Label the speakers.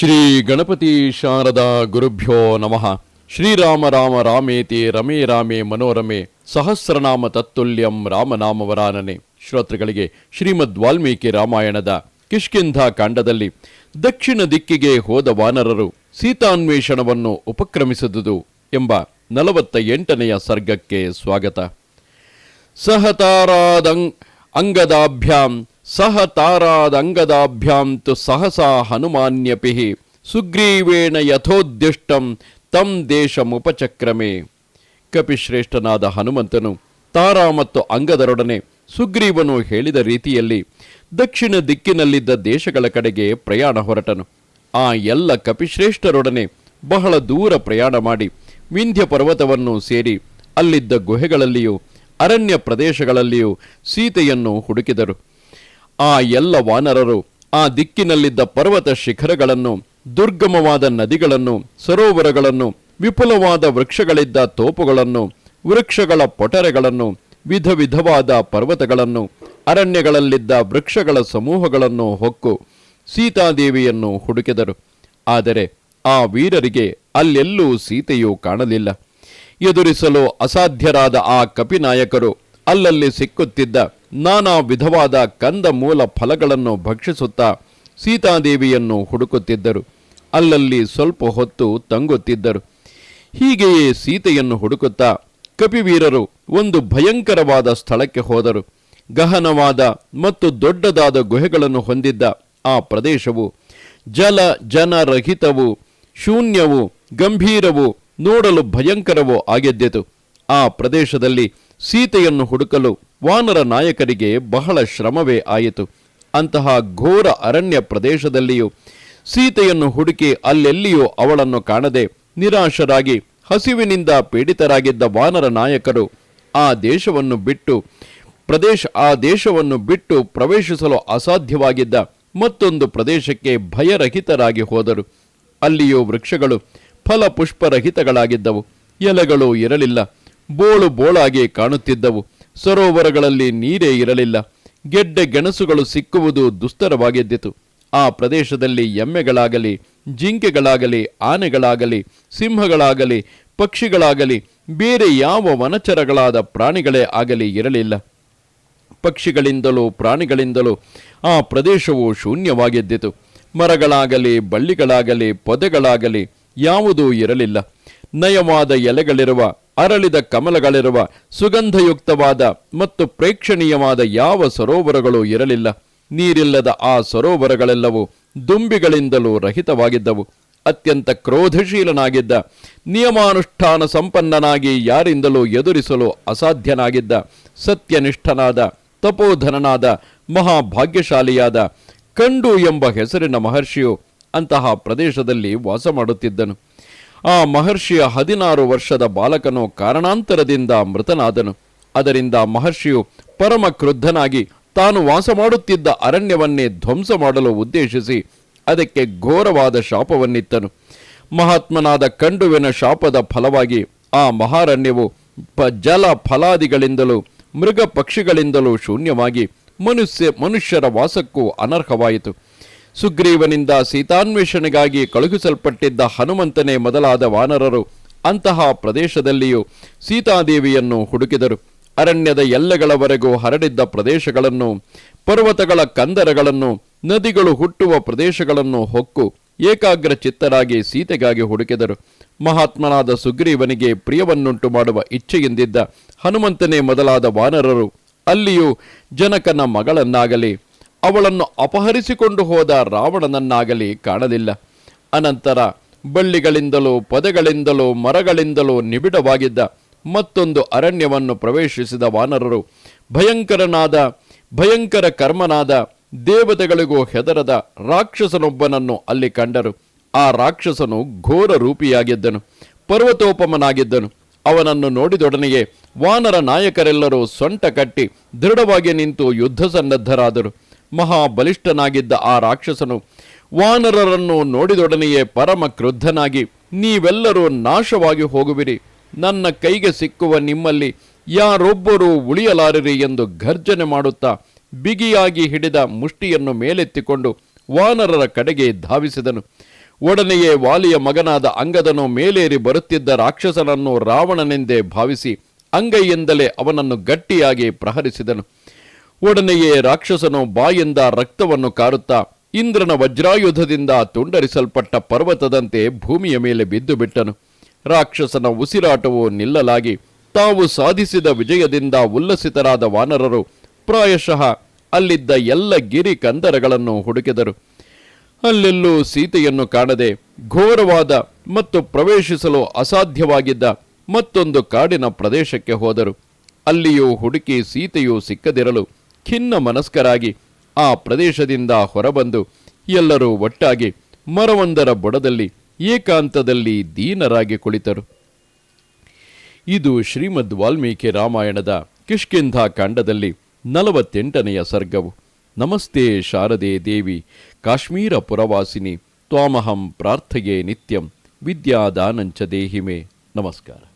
Speaker 1: ಶ್ರೀ ಗಣಪತಿ ಶಾರದಾ ಗುರುಭ್ಯೋ ನಮಃ. ಶ್ರೀರಾಮ ರಾಮ ರಾಮೇತಿ ರಮೇ ರಾಮೇ ಮನೋರಮೆ ಸಹಸ್ರನಾಮ ತತ್ತುಲ್ಯಂ ರಾಮನಾಮವರಾನನೆ. ಶ್ರೋತೃಗಳಿಗೆ ಶ್ರೀಮದ್ ವಾಲ್ಮೀಕಿ ರಾಮಾಯಣದ ಕಿಷ್ಕಿಂಧ ಕಾಂಡದಲ್ಲಿ ದಕ್ಷಿಣ ದಿಕ್ಕಿಗೆ ಹೋದ ವಾನರರು ಸೀತಾನ್ವೇಷಣವನ್ನು ಉಪಕ್ರಮಿಸಿದುದು ಎಂಬ ನಲವತ್ತ ಎಂಟನೆಯ ಸರ್ಗಕ್ಕೆ ಸ್ವಾಗತ. ಸಹತಾರಾದಂಗ್ ಅಂಗದಾಭ್ಯಾಂ ಸಹ ತಾರಾದಂಗದಾಭ್ಯಾಂ ತು ಸಹಸಾ ಹನುಮಾನ್ಯಪಿ ಸುಗ್ರೀವೇಣ ಯಥೋದ್ದಿಷ್ಟಂ ತಂ ದೇಶಮುಪಚಕ್ರಮೆ. ಕಪಿಶ್ರೇಷ್ಠನಾದ ಹನುಮಂತನು ತಾರಾ ಮತ್ತು ಅಂಗದರೊಡನೆ ಸುಗ್ರೀವನು ಹೇಳಿದ ರೀತಿಯಲ್ಲಿ ದಕ್ಷಿಣ ದಿಕ್ಕಿನಲ್ಲಿದ್ದ ದೇಶಗಳ ಕಡೆಗೆ ಪ್ರಯಾಣ ಹೊರಟನು. ಆ ಎಲ್ಲ ಕಪಿಶ್ರೇಷ್ಠರೊಡನೆ ಬಹಳ ದೂರ ಪ್ರಯಾಣ ಮಾಡಿ ವಿಂಧ್ಯ ಪರ್ವತವನ್ನು ಸೇರಿ ಅಲ್ಲಿದ್ದ ಗುಹೆಗಳಲ್ಲಿಯೂ ಅರಣ್ಯ ಪ್ರದೇಶಗಳಲ್ಲಿಯೂ ಸೀತೆಯನ್ನು ಹುಡುಕಿದರು. ಆ ಎಲ್ಲ ವಾನರರು ಆ ದಿಕ್ಕಿನಲ್ಲಿದ್ದ ಪರ್ವತ ಶಿಖರಗಳನ್ನು, ದುರ್ಗಮವಾದ ನದಿಗಳನ್ನು, ಸರೋವರಗಳನ್ನು, ವಿಪುಲವಾದ ವೃಕ್ಷಗಳಿದ್ದ ತೋಪುಗಳನ್ನು, ವೃಕ್ಷಗಳ ಪೊಟರೆಗಳನ್ನು ವಿಧ ವಿಧವಾದ ಪರ್ವತಗಳನ್ನು, ಅರಣ್ಯಗಳಲ್ಲಿದ್ದ ವೃಕ್ಷಗಳ ಸಮೂಹಗಳನ್ನು ಹೊಕ್ಕು, ಸೀತಾದೇವಿಯನ್ನು ಹುಡುಕಿದರು. ಆದರೆ ಆ ವೀರರಿಗೆ ಅಲ್ಲೆಲ್ಲೂ ಸೀತೆಯು ಕಾಣಲಿಲ್ಲ. ಎದುರಿಸಲು ಅಸಾಧ್ಯರಾದ ಆ ಕಪಿನಾಯಕರು ಅಲ್ಲಲ್ಲಿ ಸಿಕ್ಕುತ್ತಿದ್ದ ನಾನಾ ವಿಧವಾದ ಕಂದ ಮೂಲ ಫಲಗಳನ್ನು ಭಕ್ಷಿಸುತ್ತಾ ಸೀತಾದೇವಿಯನ್ನು ಹುಡುಕುತ್ತಿದ್ದರು. ಅಲ್ಲಲ್ಲಿ ಸ್ವಲ್ಪ ಹೊತ್ತು ತಂಗುತ್ತಿದ್ದರು. ಹೀಗೆಯೇ ಸೀತೆಯನ್ನು ಹುಡುಕುತ್ತಾ ಕಪಿವೀರರು ಒಂದು ಭಯಂಕರವಾದ ಸ್ಥಳಕ್ಕೆ ಹೋದರು. ಗಹನವಾದ ಮತ್ತು ದೊಡ್ಡದಾದ ಗುಹೆಗಳನ್ನು ಹೊಂದಿದ್ದ ಆ ಪ್ರದೇಶವು ಜಲ ಜನರಹಿತವು, ಶೂನ್ಯವು, ಗಂಭೀರವು ನೋಡಲು ಭಯಂಕರವೂ ಆಗಿದ್ದಿತು. ಆ ಪ್ರದೇಶದಲ್ಲಿ ಸೀತೆಯನ್ನು ಹುಡುಕಲು ವಾನರ ನಾಯಕರಿಗೆ ಬಹಳ ಶ್ರಮವೇ ಆಯಿತು. ಅಂತಹ ಘೋರ ಅರಣ್ಯ ಪ್ರದೇಶದಲ್ಲಿಯೂ ಸೀತೆಯನ್ನು ಹುಡುಕಿ ಅಲ್ಲೆಲ್ಲಿಯೂ ಅವಳನ್ನು ಕಾಣದೆ ನಿರಾಶರಾಗಿ ಹಸಿವಿನಿಂದ ಪೀಡಿತರಾಗಿದ್ದ ವಾನರ ನಾಯಕರು ಆ ದೇಶವನ್ನು ಬಿಟ್ಟು ಪ್ರದೇಶ, ಆ ದೇಶವನ್ನು ಬಿಟ್ಟು ಪ್ರವೇಶಿಸಲು ಅಸಾಧ್ಯವಾಗಿದ್ದ ಮತ್ತೊಂದು ಪ್ರದೇಶಕ್ಕೆ ಭಯರಹಿತರಾಗಿ ಹೋದರು. ಅಲ್ಲಿಯೂ ವೃಕ್ಷಗಳು ಫಲ ಪುಷ್ಪರಹಿತಗಳಾಗಿದ್ದವು ಎಲೆಗಳು ಇರಲಿಲ್ಲ. ಬೋಳು ಬೋಳಾಗಿ ಕಾಣುತ್ತಿದ್ದವು. ಸರೋವರಗಳಲ್ಲಿ ನೀರೇ ಇರಲಿಲ್ಲ. ಗೆಡ್ಡೆ ಗೆಣಸುಗಳು ಸಿಕ್ಕುವುದು ದುಸ್ತರವಾಗಿದ್ದಿತು. ಆ ಪ್ರದೇಶದಲ್ಲಿ ಎಮ್ಮೆಗಳಾಗಲಿ, ಜಿಂಕೆಗಳಾಗಲಿ, ಆನೆಗಳಾಗಲಿ, ಸಿಂಹಗಳಾಗಲಿ, ಪಕ್ಷಿಗಳಾಗಲಿ, ಬೇರೆ ಯಾವ ವನಚರಗಳಾದ ಪ್ರಾಣಿಗಳೇ ಆಗಲಿ ಇರಲಿಲ್ಲ. ಪಕ್ಷಿಗಳಿಂದಲೂ ಪ್ರಾಣಿಗಳಿಂದಲೂ ಆ ಪ್ರದೇಶವು ಶೂನ್ಯವಾಗಿದ್ದಿತು. ಮರಗಳಾಗಲಿ, ಬಳ್ಳಿಗಳಾಗಲಿ, ಪೊದೆಗಳಾಗಲಿ ಯಾವುದೂ ಇರಲಿಲ್ಲ. ನಯವಾದ ಎಲೆಗಳಿರುವ ಅರಳಿದ ಕಮಲಗಳಿರುವ ಸುಗಂಧಯುಕ್ತವಾದ ಮತ್ತು ಪ್ರೇಕ್ಷಣೀಯವಾದ ಯಾವ ಸರೋವರಗಳು ಇರಲಿಲ್ಲ. ನೀರಿಲ್ಲದ ಆ ಸರೋವರಗಳೆಲ್ಲವೂ ದುಂಬಿಗಳಿಂದಲೂ ರಹಿತವಾಗಿದ್ದವು. ಅತ್ಯಂತ ಕ್ರೋಧಶೀಲನಾಗಿದ್ದ, ನಿಯಮಾನುಷ್ಠಾನ ಸಂಪನ್ನನಾಗಿ ಯಾರಿಂದಲೂ ಎದುರಿಸಲು ಅಸಾಧ್ಯನಾಗಿದ್ದ, ಸತ್ಯನಿಷ್ಠನಾದ, ತಪೋಧನನಾದ, ಮಹಾಭಾಗ್ಯಶಾಲಿಯಾದ ಕಂಡು ಎಂಬ ಹೆಸರಿನ ಮಹರ್ಷಿಯು ಅಂತಹ ಪ್ರದೇಶದಲ್ಲಿ ವಾಸ ಮಾಡುತ್ತಿದ್ದನು. ಆ ಮಹರ್ಷಿಯ ಹದಿನಾರು ವರ್ಷದ ಬಾಲಕನು ಕಾರಣಾಂತರದಿಂದ ಮೃತನಾದನು. ಅದರಿಂದ ಮಹರ್ಷಿಯು ಪರಮ ಕ್ರುದ್ಧನಾಗಿ ತಾನು ವಾಸ ಮಾಡುತ್ತಿದ್ದ ಅರಣ್ಯವನ್ನೇ ಧ್ವಂಸ ಮಾಡಲು ಉದ್ದೇಶಿಸಿ ಅದಕ್ಕೆ ಘೋರವಾದ ಶಾಪವನ್ನಿತ್ತನು. ಮಹಾತ್ಮನಾದ ಕಂಡುವಿನ ಶಾಪದ ಫಲವಾಗಿ ಆ ಮಹಾರಣ್ಯವು ಜಲ ಫಲಾದಿಗಳಿಂದಲೂ ಮೃಗ ಪಕ್ಷಿಗಳಿಂದಲೂ ಶೂನ್ಯವಾಗಿ ಮನುಷ್ಯ ಮನುಷ್ಯರ ವಾಸಕ್ಕೂ ಅನರ್ಹವಾಯಿತು. ಸುಗ್ರೀವನಿಂದ ಸೀತಾನ್ವೇಷಣೆಗಾಗಿ ಕಳುಹಿಸಲ್ಪಟ್ಟಿದ್ದ ಹನುಮಂತನೇ ಮೊದಲಾದ ವಾನರರು ಅಂತಹ ಪ್ರದೇಶದಲ್ಲಿಯೂ ಸೀತಾದೇವಿಯನ್ನು ಹುಡುಕಿದರು. ಅರಣ್ಯದ ಎಲ್ಲೆಗಳವರೆಗೂ ಹರಡಿದ್ದ ಪ್ರದೇಶಗಳನ್ನು, ಪರ್ವತಗಳ ಕಂದರಗಳನ್ನು, ನದಿಗಳು ಹುಟ್ಟುವ ಪ್ರದೇಶಗಳನ್ನು ಹೊಕ್ಕು ಏಕಾಗ್ರ ಚಿತ್ತರಾಗಿ ಸೀತೆಗಾಗಿ ಹುಡುಕಿದರು. ಮಹಾತ್ಮನಾದ ಸುಗ್ರೀವನಿಗೆ ಪ್ರಿಯವನ್ನುಂಟು ಮಾಡುವ ಇಚ್ಛೆಯಿಂದಿದ್ದ ಹನುಮಂತನೇ ಮೊದಲಾದ ವಾನರರು ಅಲ್ಲಿಯೂ ಜನಕನ ಮಗಳನ್ನಾಗಲಿ ಅವಳನ್ನು ಅಪಹರಿಸಿಕೊಂಡು ಹೋದ ರಾವಣನನ್ನಾಗಲಿ ಕಾಣಲಿಲ್ಲ. ಅನಂತರ ಬಳ್ಳಿಗಳಿಂದಲೂ, ಪೊದೆಗಳಿಂದಲೂ, ಮರಗಳಿಂದಲೂ ನಿಬಿಡವಾಗಿದ್ದ ಮತ್ತೊಂದು ಅರಣ್ಯವನ್ನು ಪ್ರವೇಶಿಸಿದ ವಾನರರು ಭಯಂಕರನಾದ, ಭಯಂಕರ ಕರ್ಮನಾದ ದೇವತೆಗಳಿಗೂ ಹೆದರದ ರಾಕ್ಷಸನೊಬ್ಬನನ್ನು ಅಲ್ಲಿ ಕಂಡರು. ಆ ರಾಕ್ಷಸನು ಘೋರ ರೂಪಿಯಾಗಿದ್ದನು, ಪರ್ವತೋಪಮನಾಗಿದ್ದನು. ಅವನನ್ನು ನೋಡಿದೊಡನೆಯೇ ವಾನರ ನಾಯಕರೆಲ್ಲರೂ ಸೊಂಟ ಕಟ್ಟಿ ದೃಢವಾಗಿ ನಿಂತು ಯುದ್ಧ ಸನ್ನದ್ಧರಾದರು ಮಹಾಬಲಿಷ್ಠನಾಗಿದ್ದ ಆ ರಾಕ್ಷಸನು ವಾನರರನ್ನು ನೋಡಿದೊಡನೆಯೇ ಪರಮ ಕ್ರುದ್ಧನಾಗಿ, ನೀವೆಲ್ಲರೂ ನಾಶವಾಗಿ ಹೋಗುವಿರಿ. ನನ್ನ ಕೈಗೆ ಸಿಕ್ಕುವ ನಿಮ್ಮಲ್ಲಿ ಯಾರೊಬ್ಬರೂ ಉಳಿಯಲಾರಿರಿ ಎಂದು ಘರ್ಜನೆ ಮಾಡುತ್ತಾ ಬಿಗಿಯಾಗಿ ಹಿಡಿದ ಮುಷ್ಟಿಯನ್ನು ಮೇಲೆತ್ತಿಕೊಂಡು ವಾನರರ ಕಡೆಗೆ ಧಾವಿಸಿದನು. ಒಡನೆಯೇ ವಾಲಿಯ ಮಗನಾದ ಅಂಗದನು ಮೇಲೇರಿ ಬರುತ್ತಿದ್ದ ರಾಕ್ಷಸನನ್ನು ರಾವಣನೆಂದೇ ಭಾವಿಸಿ ಅಂಗೈಯಿಂದಲೇ ಅವನನ್ನು ಗಟ್ಟಿಯಾಗಿ ಪ್ರಹರಿಸಿದನು. ಒಡನೆಯೇ ರಾಕ್ಷಸನು ಬಾಯಿಂದ ರಕ್ತವನ್ನು ಕಾರುತ್ತಾ ಇಂದ್ರನ ವಜ್ರಾಯುಧದಿಂದ ತುಂಡರಿಸಲ್ಪಟ್ಟ ಪರ್ವತದಂತೆ ಭೂಮಿಯ ಮೇಲೆ ಬಿದ್ದು ಬಿಟ್ಟನು. ರಾಕ್ಷಸನ ಉಸಿರಾಟವು ನಿಲ್ಲಲಾಗಿ ತಾವು ಸಾಧಿಸಿದ ವಿಜಯದಿಂದ ಉಲ್ಲಸಿತರಾದ ವಾನರರು ಪ್ರಾಯಶಃ ಅಲ್ಲಿದ್ದ ಎಲ್ಲ ಗಿರಿ ಕಂದರಗಳನ್ನು ಹುಡುಕಿದರು. ಅಲ್ಲೆಲ್ಲೂ ಸೀತೆಯನ್ನು ಕಾಣದೆ ಘೋರವಾದ ಮತ್ತು ಪ್ರವೇಶಿಸಲು ಅಸಾಧ್ಯವಾಗಿದ್ದ ಮತ್ತೊಂದು ಕಾಡಿನ ಪ್ರದೇಶಕ್ಕೆ ಹೋದರು. ಅಲ್ಲಿಯೂ ಹುಡುಕಿ ಸೀತೆಯೂ ಸಿಕ್ಕದಿರಲು ಖಿನ್ನ ಮನಸ್ಕರಾಗಿ ಆ ಪ್ರದೇಶದಿಂದ ಹೊರಬಂದು ಎಲ್ಲರೂ ಒಟ್ಟಾಗಿ ಮರವೊಂದರ ಬುಡದಲ್ಲಿ ಏಕಾಂತದಲ್ಲಿ ದೀನರಾಗಿ ಕುಳಿತರು. ಇದು ಶ್ರೀಮದ್ ವಾಲ್ಮೀಕಿ ರಾಮಾಯಣದ ಕಿಷ್ಕಿಂಧ ಕಾಂಡದಲ್ಲಿ ನಲವತ್ತೆಂಟನೆಯ ಸರ್ಗವು. ನಮಸ್ತೆ ಶಾರದೆ ದೇವಿ, ಕಾಶ್ಮೀರ ಪುರವಾಸಿನಿ, ತ್ವಾಮಹಂ ಪ್ರಾರ್ಥಯೇ ನಿತ್ಯಂ, ವಿದ್ಯಾದಾನಂಚ ದೇಹಿಮೆ. ನಮಸ್ಕಾರ.